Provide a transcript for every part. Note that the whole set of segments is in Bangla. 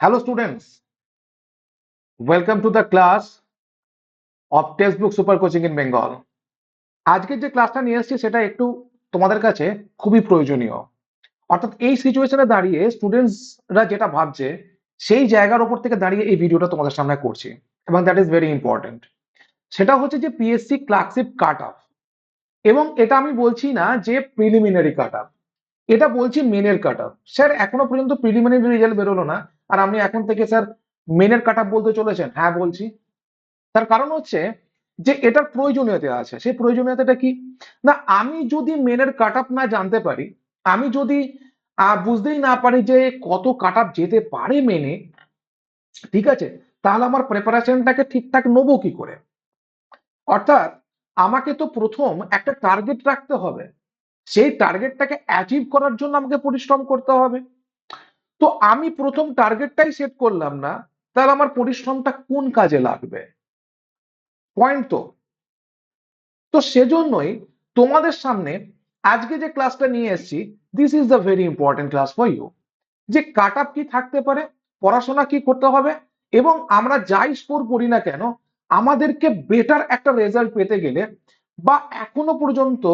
Hello students, welcome to the class of textbook super coaching in Bengal. আজকের যে ক্লাসটা নিয়ে এসেছি সেটা একটু তোমাদের কাছে খুবই প্রয়োজনীয়। অর্থাৎ এই সিচুয়েশনে দাঁড়িয়ে স্টুডেন্টসরা যেটা ভাবছে সেই জায়গার উপর থেকে দাঁড়িয়ে এই ভিডিওটা তোমাদের সামনে করছি। এবং দ্যাট ইজ ভেরি ইম্পর্টেন্ট সেটা হচ্ছে যে পিএসসি ক্লার্কশিপ কাট অফ এবং এটা আমি বলছি না যে প্রিলিমিনারি কাট অফ এটা বলছি মেনের কাট অফ স্যার এখনও পর্যন্ত প্রিলিমিনারি রেজাল্ট বেরোলো না। আর আপনি এখন থেকে, স্যার, মেনের কাট বলতে চলেছেন। হ্যাঁ বলছি। তার কারণ হচ্ছে যে, এটার প্রয়োজনীয়তা আছে। সেই প্রয়োজনীয়তাটা কি? না, আমি যদি মেনের কাট না জানতে পারি, আমি যদি বুঝতেই না পারি যে, কত কাট যেতে পারে মেনে, ঠিক আছে, তাহলে আমার প্রিপারেশনটাকে ঠিকঠাক নেব কি করে? অর্থাৎ, আমাকে তো প্রথম একটা টার্গেট রাখতে হবে। সেই টার্গেটটাকে অ্যাচিভ করার জন্য আমাকে পরিশ্রম করতে হবে। তো আমি প্রথম টার্গেটটাই সেট করলাম না, তাহলে আমার পরিশ্রমটা কোন কাজে লাগবে? পয়েন্ট তো। তো সেজন্যই তোমাদের সামনে আজকে যে ক্লাসটা নিয়ে এসেছি this is the very important class for you যে কাট আপ কি থাকতে পারে, পড়াশোনা কি করতে হবে, এবং আমরা যাই স্কোর করি না কেন, আমাদেরকে বেটার একটা রেজাল্ট পেতে গেলে বা এখনও পর্যন্ত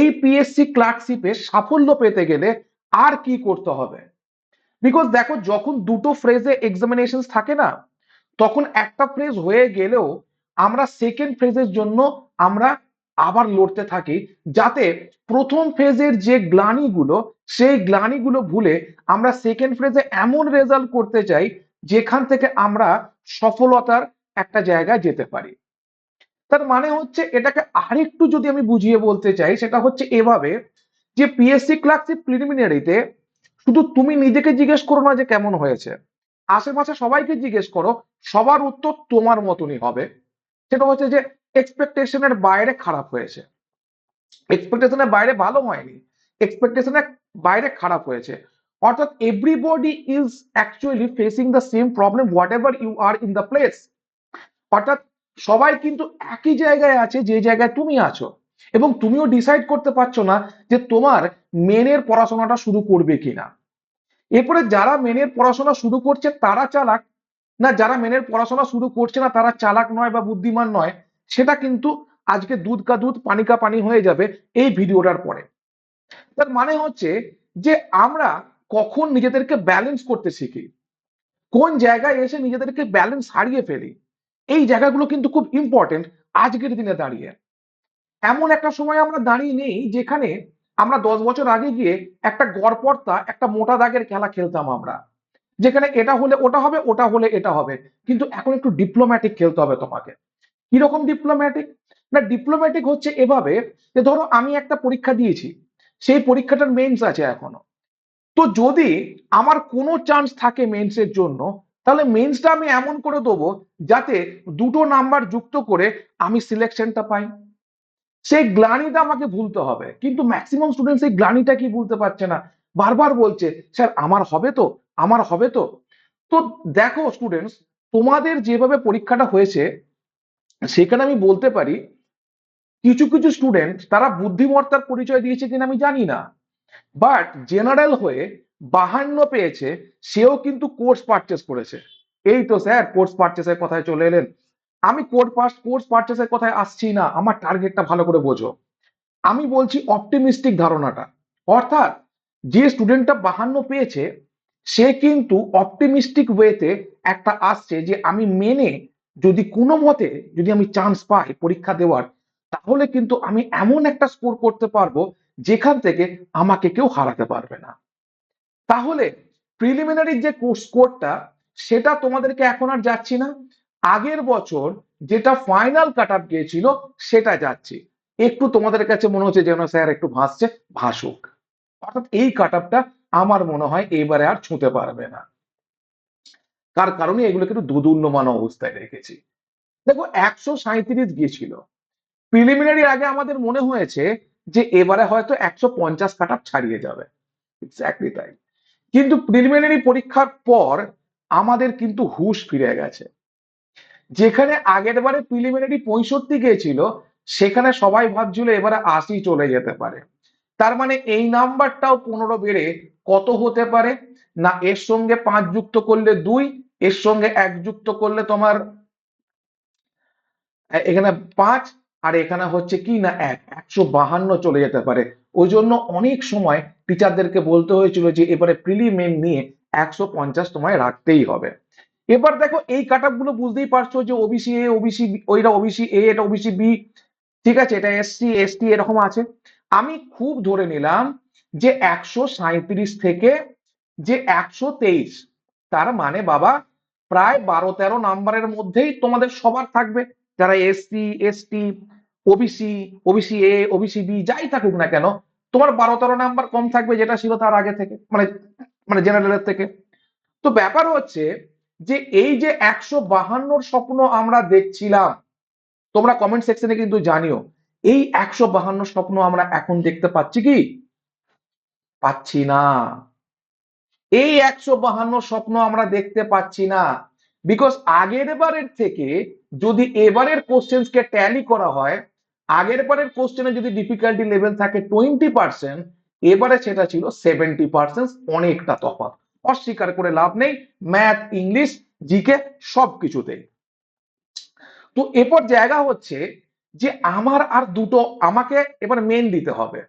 এই পিএসসি ক্লার্কশিপে সাফল্য পেতে গেলে আর কি করতে হবে? বিকজ দেখো, যখন দুটো ফ্রেজে এক্সামিনেশন থাকে না, তখন একটা ফ্রেজ হয়ে গেলেও আমরা সেকেন্ড ফ্রেজের জন্য আমরা আবার লড়তে থাকি। যাতে প্রথম ফেজের যে গ্লানিগুলো, সেই গ্লানিগুলো ভুলে আমরা সেকেন্ড ফেজে এমন রেজাল্ট করতে চাই, যেখান থেকে আমরা সফলতার একটা জায়গায় যেতে পারি। তার মানে হচ্ছে এটাকে আরেকটু যদি আমি বুঝিয়ে বলতে চাই, সেটা হচ্ছে এভাবে যে পিএসসি ক্লার্কশিপ প্রিলিমিনারিতে শুধু তুমি নিজেকে জিজ্ঞেস করো না যে কেমন হয়েছে। আশেপাশে সবাইকে জিজ্ঞেস করো, সবার উত্তর তোমার মতনই হবে। সেটা হচ্ছে যে এক্সপেকটেশনের বাইরে খারাপ হয়েছে। এক্সপেকটেশনের বাইরে ভালো হয়নি এক্সপেকটেশনের বাইরে খারাপ হয়েছে। অর্থাৎ everybody is actually facing the same problem whatever you are in the place অর্থাৎ সবাই কিন্তু একই জায়গায় আছে, যে জায়গায় তুমি আছো। এবং তুমিও ডিসাইড করতে পারছ না যে তোমার মেনের পড়াশোনাটা শুরু করবে কিনা। এরপরে যারা মেনের পড়াশোনা শুরু করছে তারা চালাক। না, যারা মেনের পড়াশোনা শুরু করছে না তারা চালাক নয় বা বুদ্ধিমান নয়, সেটা কিন্তু আজকে দুধ কা দুধ, পানি কা পানি হয়ে যাবে এই ভিডিওটার পরে। তার মানে হচ্ছে যে আমরা কখন নিজেদেরকে ব্যালেন্স করতে শিখি, কোন জায়গায় এসে নিজেদেরকে ব্যালেন্স হারিয়ে ফেলি, এই জায়গাগুলো কিন্তু খুব ইম্পর্টেন্ট আজকের দিনে দাঁড়িয়ে। এমন একটা সময় আমরা দাঁড়িয়ে নেই যেখানে আমরা দশ বছর আগে গিয়ে একটা গড়পড়তা, একটা মোটা দাগের খেলা খেলতাম আমরা। যেখানে এটা হলে ওটা হবে, ওটা হলে এটা হবে। কিন্তু এখন একটু ডিপ্লোম্যাটিক খেলতে হবে তোমাকে। কীরকম ডিপ্লোম্যাটিক না ডিপ্লোম্যাটিক হচ্ছে এভাবে যে ধরো আমি একটা পরীক্ষা দিয়েছি, সেই পরীক্ষাটার মেন্স আছে এখনও। তো যদি আমার কোনো চান্স থাকে মেন্সের জন্য, তাহলে মেন্সটা আমি এমন করে দেবো যাতে দুটো নাম্বার যুক্ত করে আমি সিলেকশনটা পাই। সেই গ্লানিটা আমাকে ভুলতে হবে। কিন্তু ম্যাক্সিমাম স্টুডেন্ট সেই গ্লানিটা কি ভুলতে পারছে না? বারবার বলছে, স্যার, আমার হবে তো, আমার হবে তো। তো দেখো স্টুডেন্টস তোমাদের যেভাবে পরীক্ষাটা হয়েছে, সেখানে আমি বলতে পারি, কিছু কিছু স্টুডেন্ট তারা বুদ্ধিমত্তার পরিচয় দিয়েছে কিনা আমি জানি না। বাট জেনারেল হয়ে বাহান্ন পেয়েছে, সেও কিন্তু কোর্স পারচেস করেছে। এই তো স্যার কোর্স পারচেসের কথায় চলে এলেন। আমি কোর্স পাস কোর্স পারচেসের কথায় আসছি না, আমার টার্গেটটা ভালো করে বোঝো। আমি বলছি অপটিমিস্টিক ধারণাটা। অর্থাৎ যে স্টুডেন্টটা বাহান্ন পেয়েছে, সে কিন্তু অপটিমিস্টিক ওয়েতে একটা আসছে যে আমি মেনে যদি কোনো মতে যদি আমি চান্স পাই পরীক্ষা দেওয়ার, তাহলে কিন্তু আমি এমন একটা স্কোর করতে পারব যেখান থেকে আমাকে কেউ হারাতে পারবে না। তাহলে প্রিলিমিনারি যে স্কোরটা সেটা তোমাদেরকে এখন আর যাচ্ছি না। আগের বছর যেটা ফাইনাল কাট আপ গিয়েছিল, সেটা যাচ্ছে। একটু তোমাদের কাছে মনে হচ্ছে যেন স্যার একটু ভাসছে, ভাসুক। অর্থাৎ এই কাট আপটা আমার মনে হয় এবারে আর ছুঁতে পারবে না। তার কারণে? এগুলোকে একটু দুদুল্যমান অবস্থায় রেখেছি। দেখো, একশো সাঁত্রিশ গিয়েছিল। প্রিলিমিনারি আগে আমাদের মনে হয়েছে যে এবারে হয়তো একশো পঞ্চাশ কাট ছাড়িয়ে যাবে। এক্স্যাক্টলি তাই। কিন্তু প্রিলিমিনারি পরীক্ষার পর আমাদের কিন্তু হুশ ফিরে গেছে। যেখানে আগের বারে প্রিলিমিনারি পঁয়ষট্টি গিয়েছিল, সেখানে সবাই ভাবছিল এবারে আশি চলে যেতে পারে। তার মানে এই নাম্বারটাও পনেরো বেড়ে কত হতে পারে? না, এর সঙ্গে পাঁচ যুক্ত করলে দুই, এর সঙ্গে এক যুক্ত করলে তোমার এখানে পাঁচ, আর এখানে হচ্ছে কি না এক, একশো বাহান্ন চলে যেতে পারে। ওই জন্য অনেক সময় টিচারদেরকে বলতে হয়েছিল যে এবারে প্রিলিমেন নিয়ে একশো পঞ্চাশ তোমায় রাখতেই হবে। এবার দেখো এই কাটগুলো বুঝতেই পারছ যে ওবিসি এ ওবিসি ওইটা ওবিসি এ এটা ওবিসি বি ঠিক আছে? এটা এসসি এসটি এরকম আছে। আমি খুব ধরে নিলাম যে একশো সাঁইত্রিশ থেকে যে একশো তেইশ, তার মানে বাবা প্রায় বারো তেরো নাম্বারের মধ্যেই তোমাদের সবার থাকবে। যারা SC ST OBC OBC A OBC B যাই থাকুক না কেন, তোমার বারো তেরো নাম্বার কম থাকবে যেটা ছিল তার আগে থেকে মানে মানে জেনারেলের থেকে। তো ব্যাপার হচ্ছে যে এই যে একশো বাহান্নর স্বপ্ন আমরা দেখছিলাম, তোমরা কমেন্ট সেকশনে কিন্তু জানিও, এই একশো বাহান্ন স্বপ্ন আমরা এখন দেখতে পাচ্ছি কি? পাচ্ছি না। এই একশো বাহান্ন স্বপ্ন আমরা দেখতে পাচ্ছি না। বিকজ আগের বারের থেকে যদি এবারের কোশ্চেন্স কে ট্যালি করা হয়, আগের বারের কোশ্চেনে যদি ডিফিকাল্টি লেভেল থাকে টোয়েন্টি পার্সেন্ট এবারে সেটা ছিল সেভেন্টি পার্সেন্ট অনেকটা তফাৎ। অস্বীকার করে লাভ নেই ম্যাথ ইংলিশ জিকে সব কিছুতেই তো এরপর জায়গা হচ্ছে যে আমার আর দুটো আমাকে এবার মেন দিতে হবে।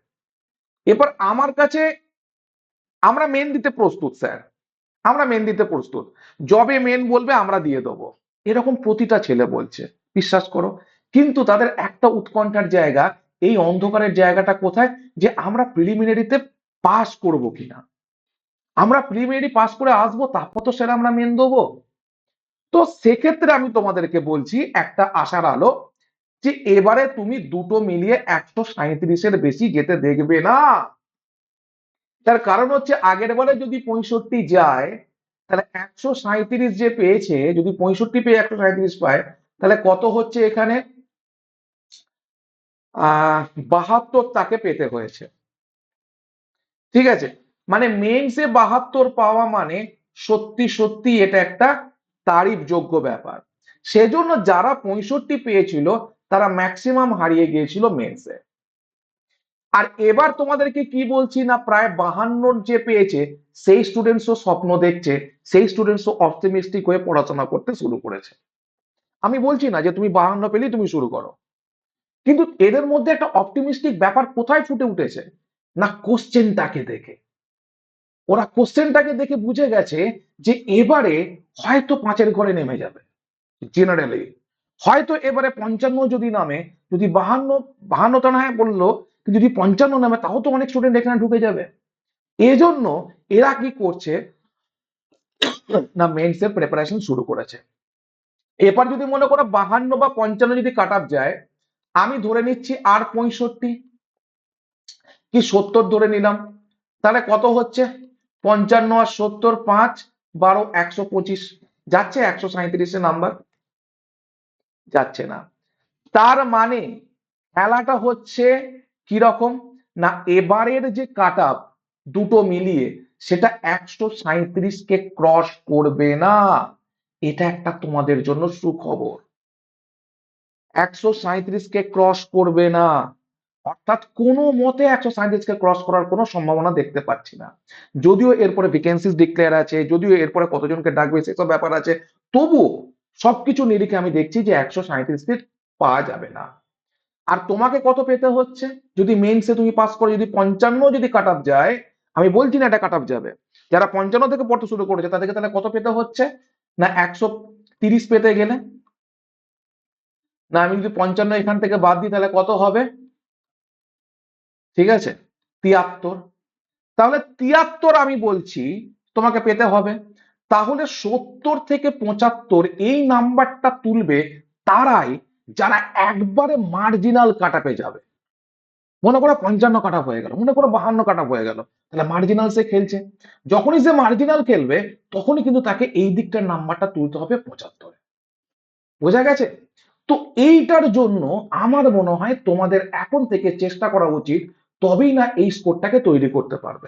এবার আমার কাছে আমরা মেন দিতে প্রস্তুত, স্যার। আমরা মেন দিতে প্রস্তুত। জবে মেন বলবে, আমরা দিয়ে দেবো। এরকম প্রতিটা ছেলে বলছে, বিশ্বাস করো। কিন্তু তাদের একটা উৎকণ্ঠার জায়গা, এই অন্ধকারের জায়গাটা কোথায়? যে আমরা প্রিলিমিনারিতে পাস করব কিনা। আমরা প্রিলিমিনারি পাস করে আসব, তারপর তো স্যার আমরা মেন দেবো। তো সেক্ষেত্রে আমি তোমাদেরকে বলছি, একটা আশার আলো যে এবারে তুমি দুটো মিলিয়ে একশো সাঁত্রিশের বেশি যেতে দেখবে না। তার কারণ হচ্ছে আগের বারে যদি পঁয়ষট্টি যায়, তাহলে একশো সাঁত্রিশ যে পেয়েছে, যদি পঁয়ষট্টি পেয়ে একশো সাঁত্রিশ পায়, তাহলে কত হচ্ছে এখানে? আহ, বাহাত্তর তাকে পেতে হয়েছে। ঠিক আছে? মানে মেন্সে বাহাত্তর পাওয়া মানে সত্যি সত্যি এটা একটা তারিফ যোগ্য ব্যাপার। সেজন্য যারা পঁয়ষট্টি পেয়েছিল, তারা ম্যাক্সিমাম হারিয়ে গিয়েছিল মেন্সে আর এবার তোমাদেরকে কি বলছি না, প্রায় বাহান্নর যে পেয়েছে, সেই স্টুডেন্টসও স্বপ্ন দেখছে, সেই স্টুডেন্টসও অপটিমিস্টিক হয়ে পড়াশোনা করতে শুরু করেছে। আমি বলছি না যে তুমি বাহান্ন পেলেই তুমি শুরু করো। কিন্তু এদের মধ্যে একটা অপটিমিস্টিক ব্যাপার কোথায় ফুটে উঠেছে? না কোশ্চেনটাকে দেখে। ওরা কোশ্চেনটাকে দেখে বুঝে গেছে যে এবারে হয়তো পাঁচের ঘরে নেমে যাবে জেনারেলি হয়তো এবারে পঞ্চান্ন যদি নামে, যদি বাহান্ন বাহান্নটা না বলল যদি পঞ্চান্ন নামে, তাও তো অনেক স্টুডেন্ট এখানে ঢুকে যাবে। এজন্য এরা কি করছে, না মেন্সের প্রিপারেশন শুরু করেছে। এবার যদি মনে করো বাহান্ন বা পঞ্চান্ন যদি কাট আপ যায়, আমি ধরে নিচ্ছি আর পঁয়ষট্টি, কি সত্তর ধরে নিলাম, তাহলে কত হচ্ছে? পঞ্চান্ন আর সত্তর, পাঁচ, বারো, একশো পঁচিশ। যাচ্ছে একশো সাঁত্রিশে নাম্বার। যাচ্ছে না। তার মানে খেলাটা হচ্ছে কীরকম? না, এবারের যে কাটআপ দুটো মিলিয়ে সেটা একশো সাঁত্রিশকে ক্রস করবে না। এটা একটা তোমাদের জন্য সুখবর। একশো সাঁত্রিশকে ক্রস করবে না। অর্থাৎ কোনো মতে একশো সাঁত্রিশকে ক্রস করার কোনো সম্ভাবনা দেখতে পাচ্ছি না। যদিও এরপরে ভ্যাকেন্সিস ডিক্লেয়ার আছে, যদিও এরপরে কতজনকে ডাকবে সেসব ব্যাপার আছে তবুও সবকিছু নিরিখে আমি দেখছি যে একশো সাঁত্রিশকে পাওয়া যাবে না। আর তোমাকে কত পেতে হচ্ছে? যদি মেইনসে তুমি পাস করো, যদি পঞ্চান্ন যদি কাট আপ যায়, আমি বলছি না এটা কাট আপ যাবে। যারা পঞ্চান্ন থেকে পড়তে শুরু করেছে, তাদেরকে তাহলে কত পেতে হচ্ছে? না একশো তিরিশ পেতে গেলে? না আমি যদি পঞ্চান্ন এখান থেকে বাদ দিই, তাহলে কত হবে? ঠিক আছে? তিয়াত্তর। তাহলে তিয়াত্তর আমি বলছি, তোমাকে পেতে হবে। তাহলে সত্তর থেকে পঁচাত্তর এই নাম্বারটা তুলবে তারাই যারা একবারে মার্জিনাল কাটাপে যাবে। মনে করো পঞ্চান্ন কাটা হয়ে গেল, মনে করো বাহান্ন কাটা হয়ে গেল, তাহলে মার্জিনাল সে খেলছে। যখনই সে মার্জিনাল খেলবে, তখনই কিন্তু তাকে এই দিকটার নাম্বারটা তুলতে হবে পঁচাত্তরে। বোঝা গেছে? তো এইটার জন্য আমার মনে হয় তোমাদের এখন থেকে চেষ্টা করা উচিত তবেই না এই স্কোরটাকে তৈরি করতে পারবে।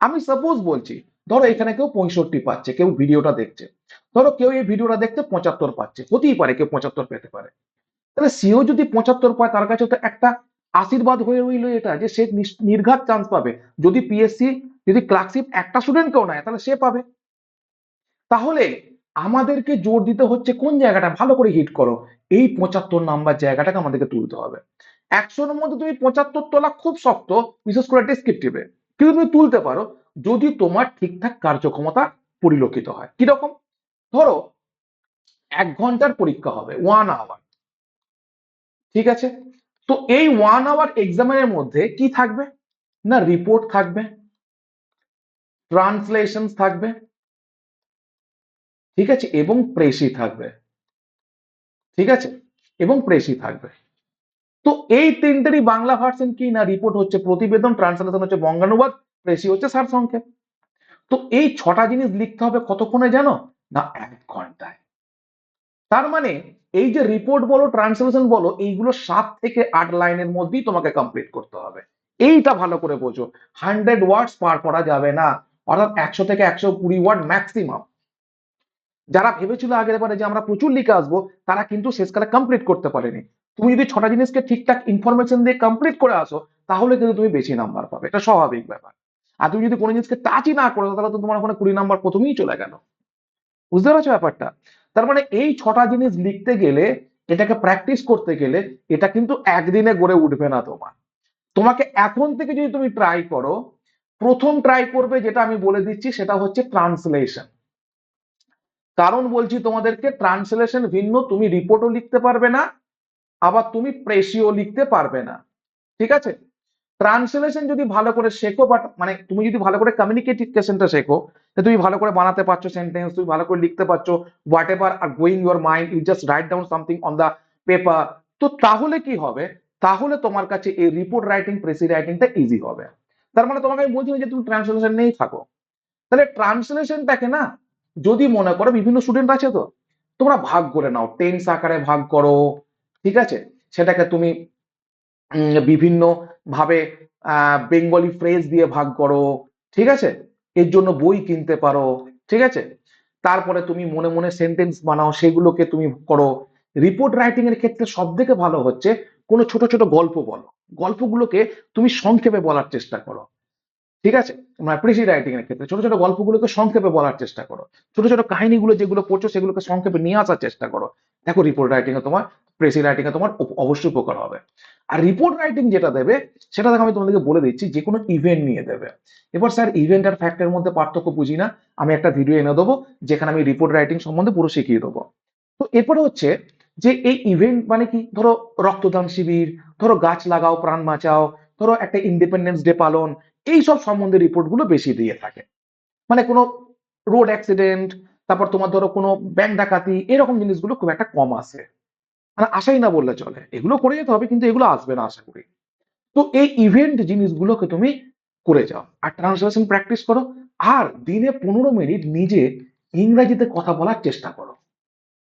আমি সাপোজ বলছি, ধরো এখানে কেউ পঁয়ষট্টি পাচ্ছে, কেউ ভিডিওটা দেখছে। ধরো কেউ এই ভিডিওটা দেখতে পঁচাত্তর পাচ্ছে, হতেই পারে কেউ পঁচাত্তর পেতে পারে। তাহলে সেও যদি পঁচাত্তর পায়, তার কাছে তো একটা আশীর্বাদ হয়ে রইল এটা, যে সে নির্ঘাত চান্স পাবে। যদি পিএসসি যদি ক্লার্কশিপ একটা স্টুডেন্টকেও নেয়, তাহলে সে পাবে। তাহলে আমাদেরকে জোর দিতে হচ্ছে কোন জায়গাটা? ভালো করে হিট করো। এই পঁচাত্তর নাম্বার জায়গাটাকে আমাদেরকে তুলতে হবে। একশোর মধ্যে তুমি পঁচাত্তর তোলা খুব শক্ত, বিশেষ করে ডেসক্রিপটিভে কিন্তু তুমি তুলতে পারো, যদি তোমার ঠিকঠাক কার্যক্ষমতা পরিলক্ষিত হয়। কীরকম? ধরো, এক ঘণ্টার পরীক্ষা হবে ওয়ান আওয়ার ঠিক আছে? তো এই ওয়ান আওয়ার এক্সামের মধ্যে কি থাকবে? না রিপোর্ট থাকবে ট্রান্সলেশন থাকবে, ঠিক আছে? এবং প্রেসি থাকবে। ঠিক আছে? এবং প্রেসি থাকবে। তো এই তিনটেরই বাংলা ভার্সন কি না? রিপোর্ট হচ্ছে প্রতিবেদন ট্রান্সলেশন হচ্ছে বঙ্গানুবাদ প্রেসি হচ্ছে সারসংক্ষেপ তো এই ছটা জিনিস লিখতে হবে কতক্ষণে জানো? না, এক ঘন্টায়। তার মানে এই যে রিপোর্ট বলো ট্রান্সলেশন বলো, এইগুলো সাত থেকে আট লাইনের মধ্যেই তোমাকে কমপ্লিট করতে হবে। এইটা ভালো করে বোঝো। হান্ড্রেড ওয়ার্ডস পার করা যাবে না। অর্থাৎ একশো থেকে একশো কুড়ি ওয়ার্ড ম্যাক্সিমাম যারা ভেবেছিল আগের বারে যে আমরা প্রচুর লিখে আসব, তারা কিন্তু শেষকালে কমপ্লিট করতে পারেনি। তুমি যদি ছটা জিনিসকে ঠিকঠাক ইনফরমেশন দিয়ে কমপ্লিট করে আসো, তাহলে কিন্তু তুমি বেশি নাম্বার পাবে। এটা স্বাভাবিক ব্যাপার। আর তুমি যদি কোনো জিনিসকে টাচই না করো তাহলে তো তোমার ওখানে কুড়ি নাম্বার প্রথমেই চলে গেল। বুঝতে পারছ ব্যাপারটা? তার মানে এই ছটা জিনিস লিখতে গেলে, এটাকে প্র্যাকটিস করতে গেলে, এটা কিন্তু একদিনে গড়ে উঠবে না তোমার। তোমাকে এখন থেকে যদি তুমি ট্রাই করো, প্রথম ট্রাই করবে যেটা আমি বলে দিচ্ছি, সেটা হচ্ছে ট্রান্সলেশন কারণ বলছি তোমাদেরকে ট্রান্সলেশন ভিন্ন, তুমি রিপোর্টও লিখতে পারবে না আবার তুমি প্রেসিও লিখতে পারবে না। ঠিক আছে? ট্রান্সলেশন যদি ভালো করে শেখো বাট মানে তুমি যদি ভালো করে কমিউনিকেশনটা শেখো তুমি ভালো করে বানাতে পারছ সেন্টেন্স তুমি ভালো করে লিখতে পারছ whatever are going your mind you just write down something on the paper তো তাহলে কি হবে? তাহলে তোমার কাছে এই রিপোর্ট রাইটিং প্রেসি রাইটিংটা ইজি হবে। তার মানে তোমাকে আমি বলছি যে তুমি ট্রান্সলেশন নেই থাকো। তাহলে ট্রান্সলেশনটাকে না, যদি মনে করো বিভিন্ন স্টুডেন্ট আছে তো, তোমরা ভাগ করে নাও টেন্স আকারে ভাগ করো ঠিক আছে? সেটাকে তুমি বিভিন্ন ভাবে বেঙ্গলি ফ্রেজ দিয়ে ভাগ করো, ঠিক আছে? এর জন্য বই কিনতে পারো, ঠিক আছে? তারপরে তুমি মনে মনে সেন্টেন্স বানাও, সেগুলোকে তুমি করো। রিপোর্ট রাইটিং এর ক্ষেত্রে সব থেকে ভালো হচ্ছে, কোনো ছোট ছোট গল্প বলো। গল্পগুলোকে তুমি সংক্ষেপে বলার চেষ্টা করো। ঠিক আছে? মানে প্রেসি রাইটিং এর ক্ষেত্রে। ছোট ছোট গল্পগুলোকে সংক্ষেপে বলার চেষ্টা করো। ছোট ছোট কাহিনীগুলো যেগুলো পড়ছো, সেগুলোকে সংক্ষেপে নিয়ে আসার চেষ্টা করো। দেখো রিপোর্ট রাইটিং এ তোমার প্রেসি রাইটিং এ তোমার অবশ্যই উপকার হবে। আর রিপোর্ট রাইটিং যেটা দেবে, সেটা দেখো আমি তোমাদেরকে বলে দিচ্ছি, যে কোনো ইভেন্ট নিয়ে দেবে। এবার স্যার ইভেন্ট আর ফ্যাক্টের মধ্যে পার্থক্য বুঝি না। আমি একটা ভিডিও এনে দেবো, যেখানে আমি রিপোর্ট রাইটিং সম্বন্ধে পুরো শিখিয়ে দেবো। তো এরপরে হচ্ছে যে এই ইভেন্ট মানে কি? ধরো রক্তদান শিবির, ধরো গাছ লাগাও, প্রাণ বাঁচাও, ধরো একটা ইন্ডিপেন্ডেন্স ডে পালন এই সব সম্বন্ধে রিপোর্টগুলো বেশি দিয়ে থাকে। মানে কোনো রোড অ্যাক্সিডেন্ট, তারপর তোমার ধরো কোনো ব্যাংক ডাকাতি, এরকম জিনিসগুলো খুব একটা কম আসে। মানে আসাই না বললে চলে। এগুলো করে যেতে হবে, কিন্তু এগুলো আসবে না আশা করি। তো এই ইভেন্ট জিনিসগুলোকে তুমি করে যাও। আর ট্রান্সলেশন প্র্যাকটিস করো। আর দিনে পনেরো মিনিট নিজে ইংরাজিতে কথা বলার চেষ্টা করো।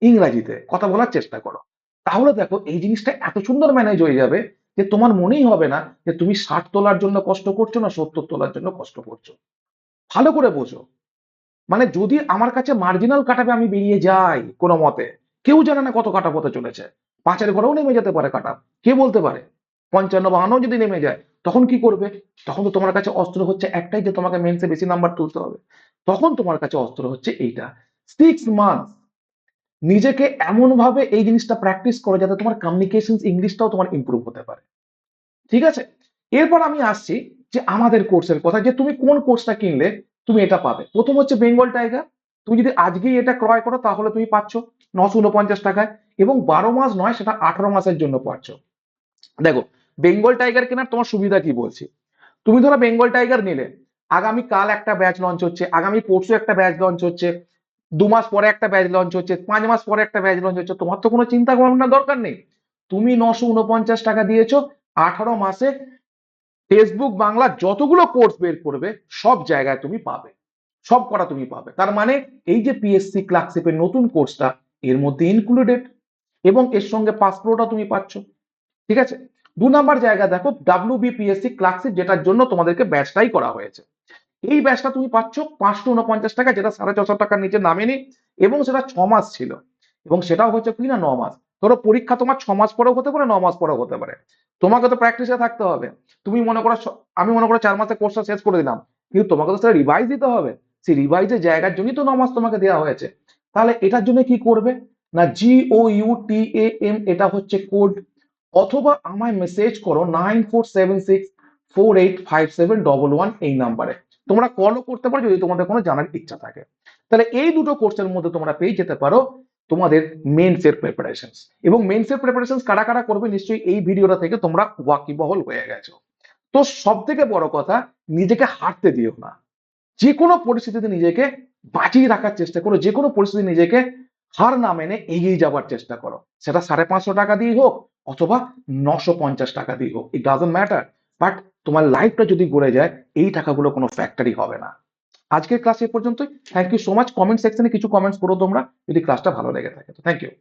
ইংরাজিতে কথা বলার চেষ্টা করো। তাহলে দেখো এই জিনিসটা এত সুন্দর ম্যানেজ হয়ে যাবে যে তোমার মনেই হবে না যে তুমি ষাট তোলার জন্য কষ্ট করছ না সত্তর তোলার জন্য কষ্ট করছ। ভালো করে বোঝো। মানে যদি আমার কাছে মার্জিনাল কাটাবে, আমি বেরিয়ে যাই কোনো মতে। কেউ জানে না কত কাটা পথে চলেছে। পাঁচের ঘরেও নেমে যেতে পারে কাটা। কে বলতে পারে? পঞ্চান্ন বাহান্ন যদি নেমে যায়, তখন কি করবে? তখন তো তোমার কাছে অস্ত্র হচ্ছে একটাই যে তোমাকে মেন্সে বেশি নাম্বার তুলতে হবে। তখন তোমার কাছে অস্ত্র হচ্ছে এইটা। সিক্স মান্থ নিজেকে এমন ভাবে এই জিনিসটা প্র্যাকটিস করো যাতে তোমার কমিউনিকেশন ইংলিশটাও তোমার ইমপ্রুভ হতে পারে। ঠিক আছে? এরপর আমি আসছি যে আমাদের কোর্সের কথা, যে তুমি কোন কোর্সটা কিনলে তুমি এটা পাবে। প্রথম হচ্ছে বেঙ্গল টাইগার তুমি যদি আজকেই এটা ক্রয় করো, তাহলে তুমি পাচ্ছ নশো উনপঞ্চাশ টাকায় এবং বারো মাস নয়, সেটা আঠারো মাসের জন্য পাচ্ছ। দেখো বেঙ্গল টাইগার কেনার তোমার সুবিধা কি বলছি? তুমি ধরো বেঙ্গল টাইগার নিলে, আগামী কাল একটা ব্যাচ লঞ্চ হচ্ছে, আগামী পরশু একটা ব্যাচ লঞ্চ হচ্ছে, দু মাস পরে একটা ব্যাচ লঞ্চ হচ্ছে, পাঁচ মাস পরে একটা ব্যাচ লঞ্চ হচ্ছে, তোমার তো কোনো চিন্তা ভাবনার দরকার নেই। তুমি নশো উনপঞ্চাশ টাকা দিয়েছ আঠারো মাসে ফেসবুক বাংলা যতগুলো কোর্স বের করবে, সব জায়গায় তুমি পাবে। সব কটা তুমি পাবে। তার মানে এই যে পিএসসি ক্লার্কশিপের নতুন কোর্সটা এর মধ্যে ইনক্লুডেড এবং এর সঙ্গে পাসপোর্টটা তুমি পাচ্ছ। ঠিক আছে? দু নাম্বার জায়গা দেখো ডাব্লিউ বিপিএসসি ক্লার্কশিপ যেটার জন্য তোমাদেরকে ব্যাচটাই করা হয়েছে। এই ব্যাচটা তুমি পাচ্ছ পাঁচশো উনপঞ্চাশ টাকা, যেটা সাড়ে ছশো টাকার নিচে নামেনি, এবং সেটা ছ মাস ছিল। এবং সেটাও হচ্ছে কি না, ন মাস। ধরো পরীক্ষা তোমার ছ মাস পরেও হতে পারে, ন মাস পরেও হতে পারে। তোমাকে তো প্র্যাকটিসে থাকতে হবে। তুমি মনে করো আমি মনে করো চার মাসে কোর্সটা শেষ করে দিলাম। কিন্তু তোমাকে তো সেটা রিভাইজ দিতে হবে। সেই রিভাইজের জায়গার জন্যই তো নমাস তোমাকে দেওয়া হয়েছে। তাহলে এটার জন্য কি করবে? না জি ও ইউ টি এম এটা হচ্ছে কোড অথবা আমায় মেসেজ করো nine four seven six four eight five seven double one এই নাম্বারে তোমরা কলও করতে পারো যদি তোমাদের কোনো জানার ইচ্ছা থাকে। তাহলে এই দুটো কোর্সের মধ্যে তোমরা পেয়ে যেতে পারো তোমাদের মেন্সের প্রিপারেশন এবং মেন্সের প্রিপারেশন কারা কারা করবে নিশ্চয়ই এই ভিডিওটা থেকে তোমরা ওয়াকিবহল হয়ে গেছো। তো সব থেকে বড় কথা, নিজেকে হারতে দিও না। যে কোনো পরিস্থিতিতে নিজেকে বাঁচিয়ে রাখার চেষ্টা করো যে কোনো পরিস্থিতি নিজেকে হার না মেনে এগিয়ে যাওয়ার চেষ্টা করো। সেটা সাড়ে পাঁচশো টাকা দিয়ে হোক অথবা নশো পঞ্চাশ টাকা দিয়ে হোক ইট ডাজন্ট ম্যাটার বাট তোমার লাইফটা যদি গড়ে যায়, এই টাকাগুলো কোনো ফ্যাক্টরি হবে না। আজকের ক্লাস এ পর্যন্তই। Thank you so much comment সেকশনে কিছু কমেন্টস করো তোমরা, যদি ক্লাসটা ভালো লেগে থাকে। তো থ্যাংক ইউ